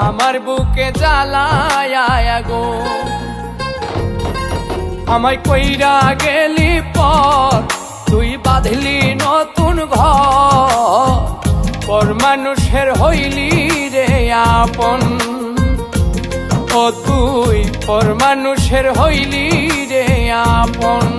আমার বুকে জ্বালায় গো। আমায় কইরা গেলি পর তুই বাঁধলি নতুন ঘর। মানুষের হইলি রে আপন। ও তুই, পর মানুষের হইলি রে আপন।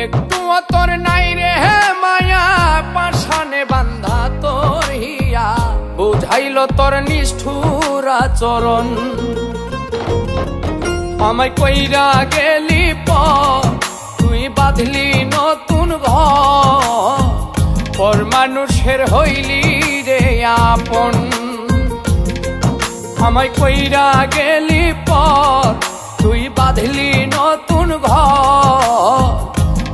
একটু তোর নাই রে মায়া পাশানে বান্ধা তোর হিয়া। বুঝাইল তোর নিষ্ঠুর আচরণ। আমায় কইরা গেলি পর তুই বাঁধলি নতুন ঘর মানুষের হইলি রে আপন। আমায় কইরা গেলি পর তুই বাঁধলি নতুন ঘর